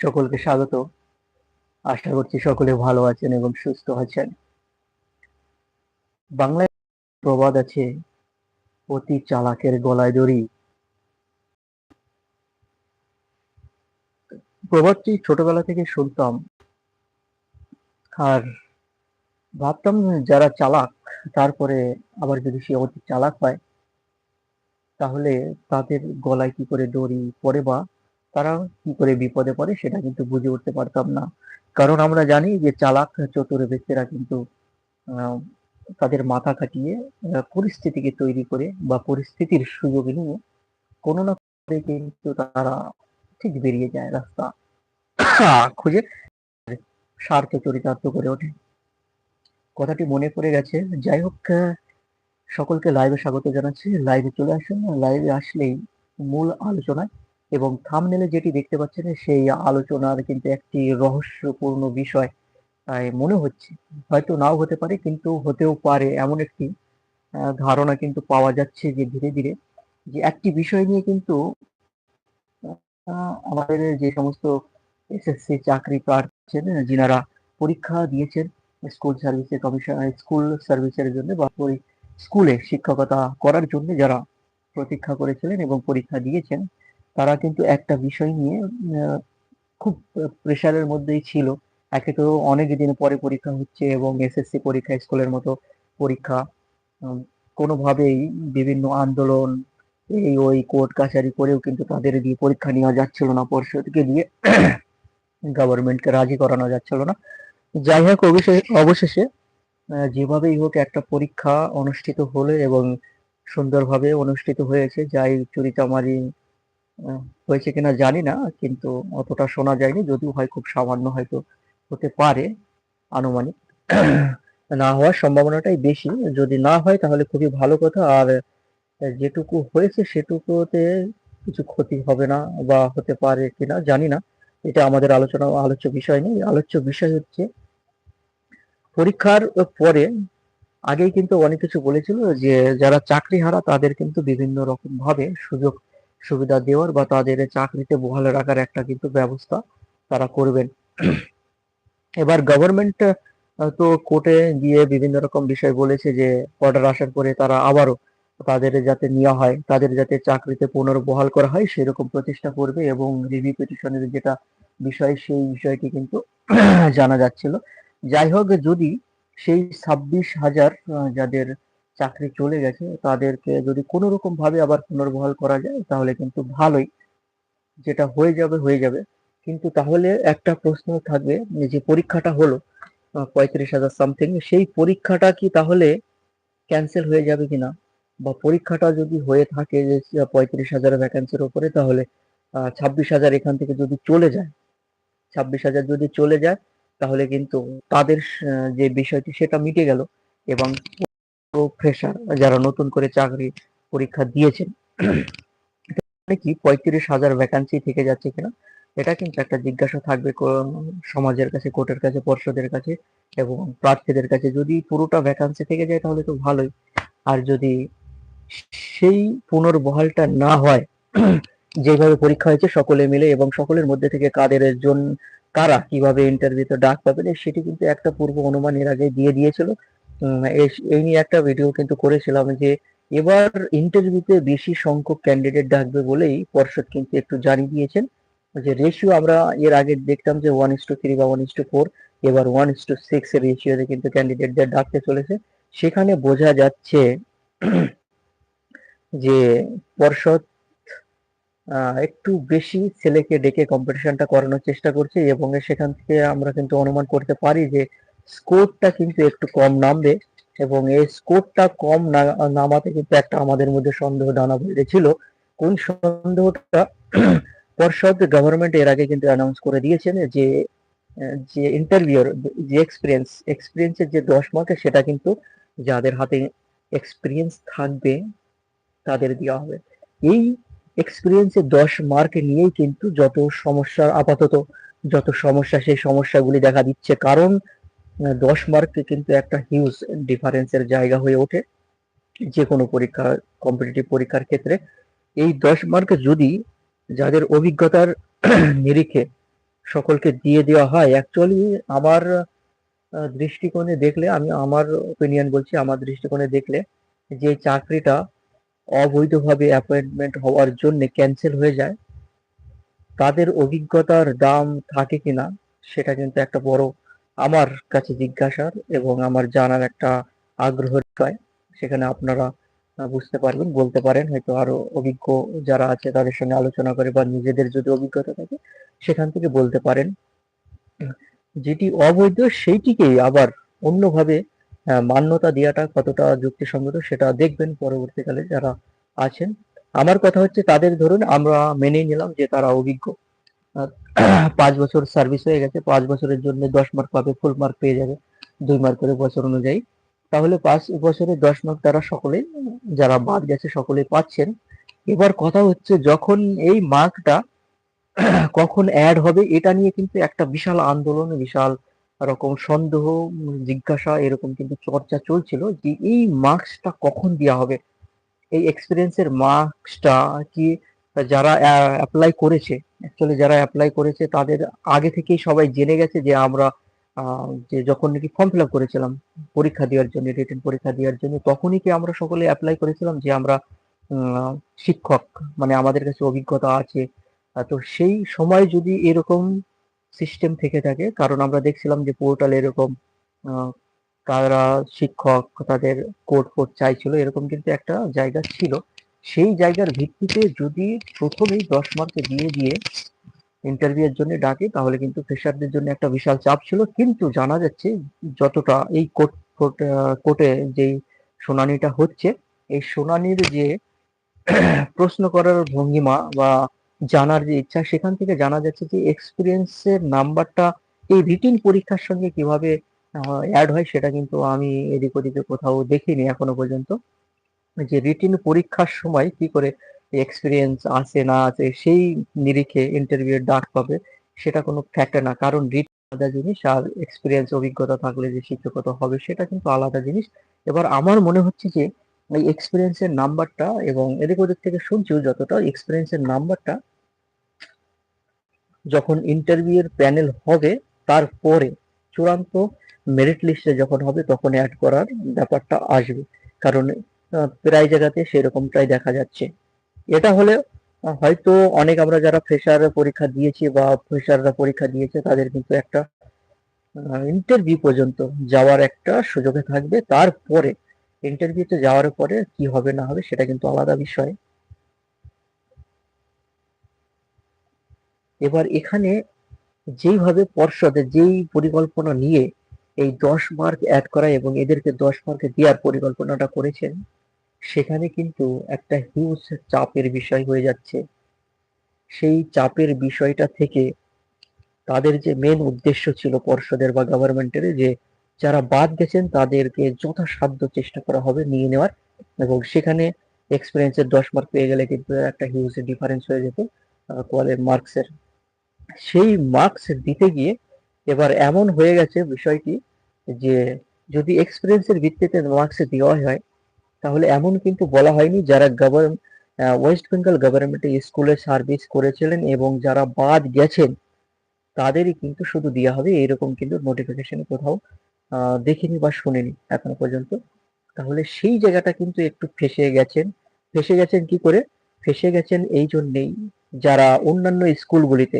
সকলকে স্বাগত। আশা করছি সকলে ভালো আছেন এবং সুস্থ আছেন। বাংলায় প্রবাদ আছে, অতি চালাকের গলায় দড়ি। প্রবাদটি ছোটবেলা থেকে শুনতাম। আর ভাবতাম যারা চালাক, তারপরে আবার যদি সে অতি চালাক হয়, তাহলে তাদের গলায় কি করে দড়ি পরে বা তারা কি করে বিপদে পড়ে সেটা কিন্তু বুঝে উঠতে পারতাম না। কারণ আমরা জানি যে চালাক চতুর ব্যক্তিরা কিন্তু তাদের মাথা আহ, পরিস্থিতিকে তৈরি করে বা পরিস্থিতির সুযোগ নিয়ে কোনো না করে কিন্তু তারা ঠিক বেরিয়ে যায় রাস্তা। খুঁজে স্বার্থ চরিতার্থ করে ওঠে। কথাটি মনে পড়ে গেছে। যাই হোক সকলকে লাইভে স্বাগত জানাচ্ছি। লাইভে চলে আসুন। লাইভে আসলেই মূল আলোচনায় এবং থামনেলে যেটি দেখতে পাচ্ছেন, সেই আলোচনার কিন্তু একটি রহস্যপূর্ণ বিষয়, তাই মনে হচ্ছে। হয়তো নাও হতে পারে, কিন্তু হতেও পারে এমন একটি ধারণা কিন্তু পাওয়া যাচ্ছে যে ধীরে ধীরে যে একটি বিষয় নিয়ে কিন্তু আমাদের যে সমস্ত এসএসসি চাকরি প্রার্থী যিনারা পরীক্ষা দিয়েছেন স্কুল সার্ভিসের কমিশন স্কুল সার্ভিসের জন্য বা স্কুলে শিক্ষকতা করার জন্য যারা প্রতীক্ষা করেছিলেন এবং পরীক্ষা দিয়েছেন তারা কিন্তু একটা বিষয় নিয়ে খুব প্রেশারের মধ্যেই ছিল। একে তো অনেক দিন পরে পরীক্ষা হচ্ছে এবং এসএসসি পরীক্ষা, স্কুলের মতো পরীক্ষা। কোনোভাবেই বিভিন্ন আন্দোলন, এই ওই কোর্ট কাছারি করেও কিন্তু তাদের দিয়ে পরীক্ষা নেওয়া যাচ্ছিল না, পর্ষদকে দিয়ে গভর্নমেন্টকে রাজি করানো যাচ্ছিল না। যাই হোক, অবশেষে যেভাবেই হোক একটা পরীক্ষা অনুষ্ঠিত হলো এবং সুন্দরভাবে অনুষ্ঠিত হয়েছে। যাই চুরিচামারি হয়েছে কিনা জানি না, কিন্তু অতটা শোনা যায়নি, যদিও হয় খুব সামান্য হয়তো হতে পারে আনুমানিক। না হওয়ার সম্ভাবনাটাই বেশি। যদি না হয় তাহলে খুবই ভালো কথা, আর যেটুকু হয়েছে সেটুকুতে কিছু ক্ষতি হবে না বা হতে পারে কিনা জানি না। এটা আমাদের আলোচনা, আলোচ্য বিষয় নেই। আলোচ্য বিষয় হচ্ছে, পরীক্ষার পরে আগেই কিন্তু অনেক কিছু বলেছিল যে যারা চাকরি হারা তাদের কিন্তু বিভিন্ন রকম ভাবে সুযোগ সুবিধা দেওয়ার বা তাদের চাকরিতে বহাল রাখার একটা কিন্তু ব্যবস্থা তারা করবেন। এবার গভর্নমেন্ট তো কোর্টে গিয়ে বিভিন্ন রকম বিষয় বলেছে যে অর্ডার আসার পরে তারা আবারও তাদের যাতে নেওয়া হয়, তাদের যাতে চাকরিতে পুনর্বহাল করা হয় সেরকম প্রচেষ্টা করবে এবং রিভিউ পিটিশনের যেটা বিষয় সেই বিষয়টি কিন্তু জানা যাচ্ছিল। যাই হোক, যদি সেই ছাব্বিশ হাজার যাদের চাকরি চলে গেছে, তাদেরকে যদি কোনো রকম ভাবে আবার পুনর্বহাল করা যায়, তাহলে কিন্তু ভালোই। যেটা হয়ে যাবে হয়ে যাবে। কিন্তু তাহলে একটা প্রশ্ন থাকবে যে পরীক্ষাটা হলো পঁয়ত্রিশ হাজার সামথিং সেই পরীক্ষাটা কি তাহলে ক্যান্সেল হয়ে যাবে কিনা? বা পরীক্ষাটা যদি হয়ে থাকে যে পঁয়ত্রিশ হাজার ভ্যাকেন্সির উপরে তাহলে ছাব্বিশ হাজার এখান থেকে যদি চলে যায়, ছাব্বিশ হাজার যদি চলে যায়, তাহলে কিন্তু তাদের যে বিষয়টি, সেটা মিটে গেল এবং ফ্রেশার যারা নতুন করে চাকরি পরীক্ষা দিয়েছেন মানে কি পঁয়ত্রিশ হাজার ভ্যাকান্সি থেকে যাচ্ছে কিনা, এটা কিন্তু একটা জিজ্ঞাসা থাকবে সমাজের কাছে কোর্টের কাছে, পর্ষদের কাছে এবং প্রার্থীদের কাছে। যদি পুরোটা ভ্যাকান্সি থেকে যায় তাহলে তো ভালোই। আর যদি সেই পুনর্বহালটা না হয়, যেভাবে পরীক্ষা হয়েছে সকলে মিলে এবং সকলের মধ্যে থেকে কাদের জন কারা কীভাবে ইন্টারভিউতে ডাক পাবেন সেটি কিন্তু একটা পূর্ব অনুমান এর আগে দিয়ে দিয়েছিল। এই- এই নিয়ে একটা ভিডিও কিন্তু করেছিলাম যে এবার ইন্টারভিউতে বেশি সংখ্যক ক্যান্ডিডেট ডাকবে বলেই পর্ষদ কিন্তু একটু জানিয়ে দিয়েছেন যে রেশিও আমরা এর আগে দেখতাম যে ওয়ান ইস টু থ্রি বা ওয়ান ইস টু ফোর এবার ওয়ান ইস টু সিক্স এর রেশিওতে কিন্তু ক্যান্ডিডেটদের ডাকতে চলেছে। সেখানে বোঝা যাচ্ছে যে পর্ষদ একটু বেশি ছেলেকে ডেকে কম্পিটিশনটা করানোর চেষ্টা করছে এবং সেখান থেকে আমরা কিন্তু অনুমান করতে পারি যে স্কোরটা কিন্তু একটু কম নামবে এবং এই স্কোরটা কম নামাতে কিন্তু একটা আমাদের মধ্যে সন্দেহ দানা বেঁধেছিল কোন সন্দেহটা পর্ষদ গভর্নমেন্ট এর আগে কিন্তু অ্যানাউন্স করে দিয়েছেন যে যে ইন্টারভিউর যে এক্সপিরিয়েন্স এক্সপিরিয়েন্সের যে দশ মার্কের সেটা কিন্তু যাদের হাতে এক্সপিরিয়েন্স থাকবে তাদের দেওয়া হবে। এই এক্সপিরিয়েন্সের দশ মার্ক নিয়েই কিন্তু যত সমস্যা আপাতত, যত সমস্যা সেই সমস্যাগুলি দেখা দিচ্ছে। কারণ দশ মার্ক কিন্তু একটা হিউজ ডিফারেন্সের জায়গা হয়ে ওঠে যে কোনো পরীক্ষা কম্পিটিটিভ পরীক্ষার ক্ষেত্রে। এই দশ মার্ক যদি যাদের অভিজ্ঞতার নিরিখে সকলকে দিয়ে দেওয়া হয় অ্যাকচুয়ালি আমার দৃষ্টিকোণে দেখলে, আমি আমার ওপিনিয়ন বলছি, আমার দৃষ্টিকোণে দেখলে যে চাকরিটা অবৈধভাবে অ্যাপয়েন্টমেন্ট হওয়ার জন্য ক্যান্সেল হয়ে যায়, তাদের অভিজ্ঞতার দাম থাকে কিনা, সেটা কিন্তু একটা বড় আমার কাছে জিজ্ঞাসার এবং আমার জানার একটা আগ্রহের বিষয় সেখানে আপনারা বুঝতে পারবেন, বলতে পারেন হয়তো আরও অভিজ্ঞ যারা আছে তাদের সঙ্গে আলোচনা করে বা নিজেদের যদি অভিজ্ঞতা থাকে সেখান থেকে বলতে পারেন। যেটি অবৈধ সেইটিকেই আবার অন্যভাবে মান্যতা দেওয়াটা কতটা যুক্তিসঙ্গত সেটা দেখবেন পরবর্তীকালে যারা আছেন। আমার কথা হচ্ছে তাদের ধরুন, আমরা মেনে নিলাম যে তারা অভিজ্ঞ। পাঁচ বছর সার্ভিস হয়ে গেছে, পাঁচ বছরের জন্য দশ মার্ক পাবে ফুল মার্ক পেয়ে যাবে, দুই মার্ক করে বছর অনুযায়ী। তাহলে পাঁচ বছরে দশ মার্ক তারা সকলে যারা বাদ গেছে সকলে পাচ্ছেন। এবার কথা হচ্ছে যখন এই মার্কটা কখন অ্যাড হবে, এটা নিয়ে কিন্তু একটা বিশাল আন্দোলন, বিশাল রকম সন্দেহ, জিজ্ঞাসা, এরকম কিন্তু চর্চা চলছিল যে এই মার্কসটা কখন দেওয়া হবে? এই এক্সপিরিয়েন্সের মার্কসটা কি যারা অ্যাপ্লাই করেছে অ্যাকচুয়ালি যারা অ্যাপ্লাই করেছে তাদের আগে থেকেই সবাই জেনে গেছে যে আমরা যে যখন নাকি ফর্ম ফিল আপ করেছিলাম, পরীক্ষা দেওয়ার জন্য রিটেন পরীক্ষা দেওয়ার জন্য, তখনই কি আমরা সকলে অ্যাপ্লাই করেছিলাম যে আমরা শিক্ষক মানে আমাদের কাছে অভিজ্ঞতা আছে। তো সেই সময় যদি এরকম সিস্টেম থেকে থাকে, কারণ আমরা দেখছিলাম যে পোর্টাল এরকম কারা শিক্ষক তাদের কোড ফোড চাইছিল, এরকম কিন্তু একটা জায়গা ছিল। সেই জায়গার ভিত্তিতে যদি প্রথমেই দশ মার্কে দিয়ে দিয়ে ইন্টারভিউ এর জন্য ডাকে, তাহলে কিন্তু ফ্রেশারদের জন্য একটা বিশাল চাপ ছিল। কিন্তু জানা যাচ্ছে যতটা এই কোর্ট, কোর্টে যেই শুনানিটা হচ্ছে, এই শুনানির যে প্রশ্ন করার ভঙ্গিমা বা জানার যে ইচ্ছা, সেখান থেকে জানা যাচ্ছে যে এক্সপিরিয়েন্সের নাম্বারটা এই রিটিন পরীক্ষার সঙ্গে কীভাবে অ্যাড হয় সেটা কিন্তু আমি এদিক ওদিকে কোথাও দেখিনি এখনও পর্যন্ত। যে রিটিন পরীক্ষার সময় কি করে এক্সপিরিয়েন্স আছে না আছে, সেই নিরিখে ইন্টারভিউ ডাক পাবে, সেটা কোনো ফ্যাক্টর না। কারণ রিট আলাদা জিনিস আর এক্সপিরিয়েন্স অভিজ্ঞতা থাকলে যে শিক্ষকতা হবে, সেটা কিন্তু আলাদা জিনিস। এবার আমার মনে হচ্ছে যে এই এক্সপিরিয়েন্সের নাম্বারটা এবং এদিক ওদিক থেকে শুনছি যতটা এক্সপিরিয়েন্সের নাম্বারটা, যখন ইন্টারভিউয়ের প্যানেল হবে, তারপরে চূড়ান্ত মেরিট লিস্টে যখন হবে তখন অ্যাড করার ব্যাপারটা আসবে। কারণ প্রায় জায়গাতে সেরকমটাই দেখা যাচ্ছে। এটা হলে হয়তো অনেক আমরা যারা ফ্রেশার পরীক্ষা দিয়েছি বা ফ্রেশাররা পরীক্ষা দিয়েছে, তাদের কিন্তু একটা ইন্টারভিউ পর্যন্ত যাওয়ার একটা সুযোগে থাকবে। তারপরে ইন্টারভিউতে যাওয়ার পরে কি হবে, না হবে, সেটা কিন্তু আলাদা বিষয়। এবার এখানে যেইভাবে পর্ষদে যেই পরিকল্পনা নিয়ে এই দশ মার্ক অ্যাড করা এবং এদেরকে দশ মার্কে দেওয়ার পরিকল্পনাটা করেছেন সেখানে কিন্তু একটা হিউজ চাপের বিষয় হয়ে যাচ্ছে। সেই চাপের বিষয়টা থেকে তাদের যে মেন উদ্দেশ্য ছিল পর্ষদের বা গভর্নমেন্টের যে যারা বাদ গেছেন তাদেরকে যথাসাধ্য চেষ্টা করা হবে নিয়ে নেওয়ার এবং সেখানে এক্সপিরিয়েন্সের দশ মার্ক পেয়ে গেলে কিন্তু একটা হিউজ ডিফারেন্স হয়ে যেত কোয়ালের মার্কসের সেই মার্কস দিতে গিয়ে এবার এমন হয়ে গেছে বিষয়টি যে যদি এক্সপিরিয়েন্সের ভিত্তিতে মার্কস দেওয়া হয় তাহলে এমন কিন্তু বলা হয়নি যারা গভর্ন ওয়েস্ট বেঙ্গল গভর্নমেন্টে স্কুলে সার্ভিস করেছিলেন এবং যারা বাদ গেছেন, তাদেরই কিন্তু শুধু দেওয়া হবে, এরকম কিন্তু নোটিফিকেশন কোথাও দেখিনি বা শুনিনি এখনও পর্যন্ত। তাহলে সেই জায়গাটা কিন্তু একটু ফেসে গেছেন। ফেসে গেছেন কি করে? ফেসে গেছেন এই জন্যেই যারা অন্যান্য স্কুলগুলিতে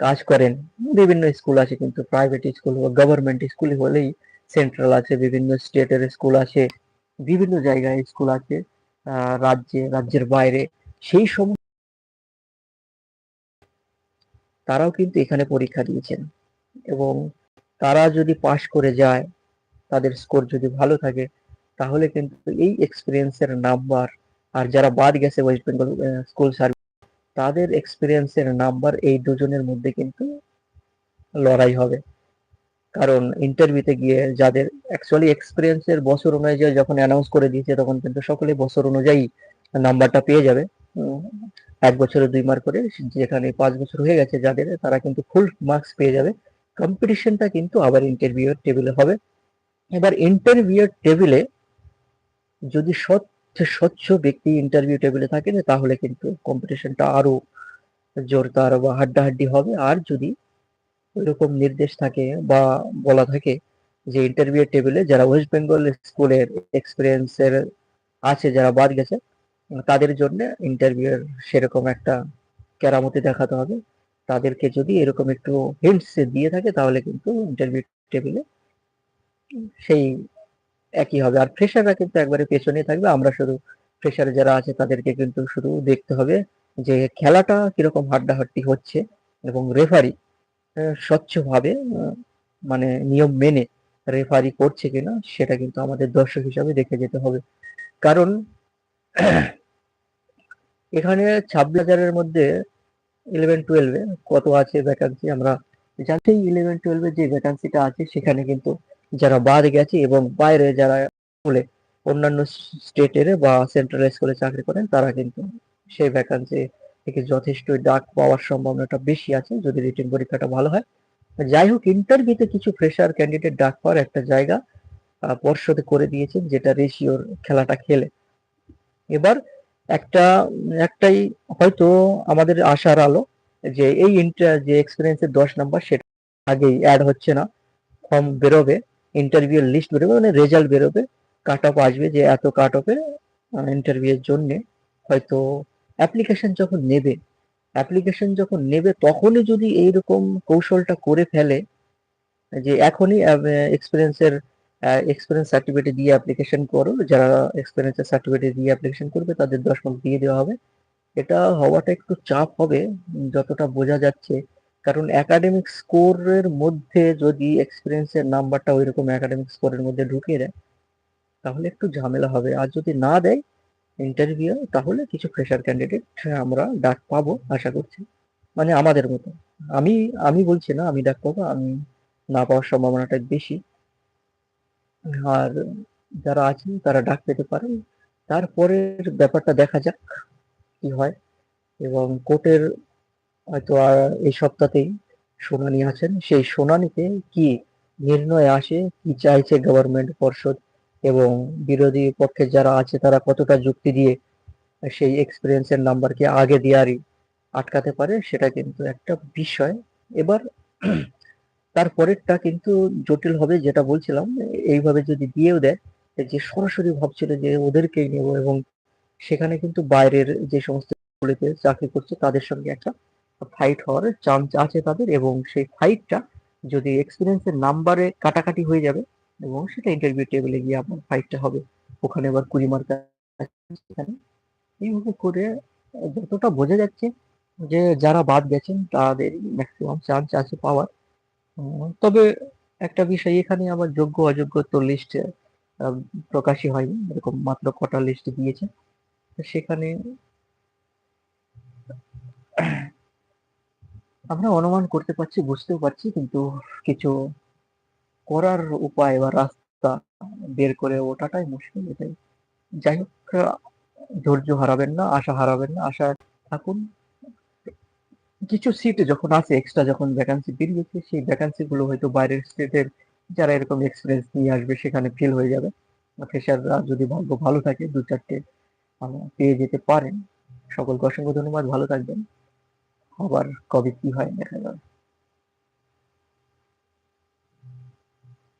কাজ করেন, বিভিন্ন স্কুল আছে কিন্তু প্রাইভেট স্কুল বা গভর্নমেন্ট স্কুল হলেই সেন্ট্রাল আছে, বিভিন্ন স্টেটের স্কুল আছে বিভিন্ন জায়গায় স্কুল আছে রাজ্যে, রাজ্যের বাইরে, সেই সমস্ত তারাও কিন্তু এখানে পরীক্ষা দিয়েছেন। এবং তারা যদি পাশ করে যায়, তাদের স্কোর যদি ভালো থাকে, তাহলে কিন্তু এই এক্সপিরিয়েন্সের নাম্বার আর যারা বাদ গেছে ওয়েস্ট বেঙ্গল স্কুল সার্ভিস তাদের এক্সপিরিয়েন্সের নাম্বার এই দুজনের মধ্যে কিন্তু লড়াই হবে। কারণ ইন্টারভিউতে গিয়ে যাদের অ্যাকচুয়ালি এক্সপিরিয়েন্সের বছর অনুযায়ী যখন অ্যানাউন্স করে দিয়েছে, তখন কিন্তু সকলে বছর অনুযায়ী নাম্বারটা পেয়ে যাবে। এক বছরে দুই মার্ক করে, যেখানে পাঁচ বছর হয়ে গেছে যাদের, তারা কিন্তু ফুল মার্কস পেয়ে যাবে। কম্পিটিশনটা কিন্তু আবার ইন্টারভিউয়ের টেবিলে হবে। এবার ইন্টারভিউয়ের টেবিলে যদি স্বচ্ছ স্বচ্ছ ব্যক্তি ইন্টারভিউ টেবিলে থাকে, তাহলে কিন্তু কম্পিটিশনটা আরও জোরদার বা হাড্ডাহাড্ডি হবে। আর যদি ওইরকম নির্দেশ থাকে বা বলা থাকে যে ইন্টারভিউ টেবিলে যারা ওয়েস্ট বেঙ্গল স্কুলের এক্সপিরিয়েন্সের আছে, যারা বাদ গেছে, তাদের জন্য ইন্টারভিউয়ের সেরকম একটা কেরামতি দেখাতে হবে। তাদেরকে যদি এরকম একটু হিন্টস দিয়ে থাকে, তাহলে কিন্তু ইন্টারভিউ টেবিলে সেই একই হবে। আর ফ্রেশাররা কিন্তু একবারে পেছনে থাকবে। আমরা শুধু ফ্রেশার যারা আছে, তাদেরকে কিন্তু শুধু দেখতে হবে যে খেলাটা কীরকম হাড্ডাহাড্ডি হচ্ছে এবং রেফারি স্বচ্ছভাবে মানে নিয়ম মেনে রেফারি করছে কিনা, সেটা কিন্তু আমাদের দর্শক হিসাবে দেখে যেতে হবে। কারণ এখানে ছাব্বিশ হাজারের মধ্যে ইলেভেন টুয়েলভে কত আছে ভ্যাকান্সি আমরা যাতে ইলেভেন টুয়েলভে যে ভ্যাকান্সিটা আছে, সেখানে কিন্তু যারা বাদ গেছে এবং বাইরে যারা স্কুলে অন্যান্য স্টেটের বা সেন্ট্রাল স্কুলে চাকরি করেন, তারা কিন্তু সেই ভ্যাকান্সি থেকে যথেষ্ট ডাক পাওয়ার সম্ভাবনাটা বেশি আছে, যদি রিটেন পরীক্ষাটা ভালো হয়। যাই হোক ইন্টারভিউতে কিছু ফ্রেশার ক্যান্ডিডেট ডাক পাওয়ার একটা জায়গা পর্ষদে করে দিয়েছেন, যেটা রেশিওর খেলাটা খেলে। এবার একটা, একটাই হয়তো আমাদের আশার আলো, যে এই ইন্টার যে এক্সপিরিয়েন্সের দশ নাম্বার সেটা আগেই অ্যাড হচ্ছে না ফর্ম বেরোবে ইন্টারভিউ লিস্ট বেরোবে মানে রেজাল্ট বেরোবে কাট অফ আসবে যে এত কাট অফে ইন্টারভিউ এর জন্য হয়তো অ্যাপ্লিকেশন যখন নেবে অ্যাপ্লিকেশন যখন নেবে তখনই যদি এইরকম কৌশলটা করে ফেলে, যে এখনই এক্সপিরিয়েন্সের এক্সপিরিয়েন্স সার্টিফিকেট দিয়ে অ্যাপ্লিকেশন করো, যারা এক্সপিরিয়েন্সের সার্টিফিকেট দিয়ে অ্যাপ্লিকেশন করবে তাদের দশ মার্ক দিয়ে দেওয়া হবে। এটা হওয়াটা একটু চাপ হবে, যতটা বোঝা যাচ্ছে। কারণ একাডেমিক স্কোরের মধ্যে যদি এক্সপিরিয়েন্সের নাম্বারটা ওই রকম একাডেমিক স্কোরের মধ্যে ঢুকিয়ে দেয়, তাহলে একটু ঝামেলা হবে। আর যদি না দেয় ইন্টারভিউ তাহলে কিছু ফ্রেশার ক্যান্ডিডেট আমরা ডাক পাবো, আশা করছি। মানে আমাদের মতো। আমি আমি বলছি না, আমি ডাক পাবো, আমি না পাওয়ার সম্ভাবনাটা বেশি। আর যারা আছেন, তারা ডাক পেতে পারেন। তারপরের ব্যাপারটা দেখা যাক কি হয়। এবং কোর্টের হয়তো আর এই সপ্তাহতেই শুনানি আছেন। সেই শুনানিতে কি নির্ণয় আসে, কি চাইছে গভর্নমেন্ট পর্ষদ এবং বিরোধী পক্ষে যারা আছে, তারা কতটা যুক্তি দিয়ে সেই এক্সপিরিয়েন্সের নাম্বারকে আগে দেওয়ারই আটকাতে পারে, সেটা কিন্তু একটা বিষয়। এবার তারপরেরটা কিন্তু জটিল হবে, যেটা বলছিলাম, এইভাবে যদি দিয়েও দেয় যে সরাসরি ভাবছিল যে ওদেরকেই নেব এবং সেখানে কিন্তু বাইরের যে সমস্ত চাকরি করছে, তাদের সঙ্গে একটা ফাইট হওয়ার চান্স আছে তাদের এবং সেই ফাইটটা যদি এক্সপিরিয়েন্সের নাম্বারে কাটাকাটি হয়ে যাবে এবং সেটা ইন্টারভিউ টেবিলে গিয়ে আপনার ফাইটটা হবে। ওখানে আবার কুড়ি মার্ক সেখানে এইভাবে করে যতটা বোঝা যাচ্ছে যে যারা বাদ গেছেন তাদের ম্যাক্সিমাম চান্স আছে পাওয়ার। তবে একটা বিষয়, এখানে আবার যোগ্য, অযোগ্য তো লিস্ট প্রকাশই হয়নি। এরকম মাত্র কটা লিস্ট দিয়েছে। সেখানে আমরা অনুমান করতে পারছি, বুঝতেও পারছি, কিন্তু কিছু করার উপায় বা রাস্তা বের করে ওঠাটাই মুশকিল যাই হোক, ধৈর্য হারাবেন না, আশা হারাবেন না, আশা থাকুন। কিছু সিট যখন আছে এক্সট্রা যখন ভ্যাকান্সি বেরিয়েছে, সেই ভ্যাকান্সি গুলো হয়তো বাইরের স্টেটের যারা এরকম এক্সপিরিয়েন্স নিয়ে আসবে, সেখানে ফিল হয়ে যাবে। ফ্রেশাররা যদি ভাগ্য ভালো থাকে, দু চারটে পেয়ে যেতে পারেন। সকলকে অসংখ্য ধন্যবাদ, ভালো থাকবেন। আবার কবে কি হয়, দেখা যাবে।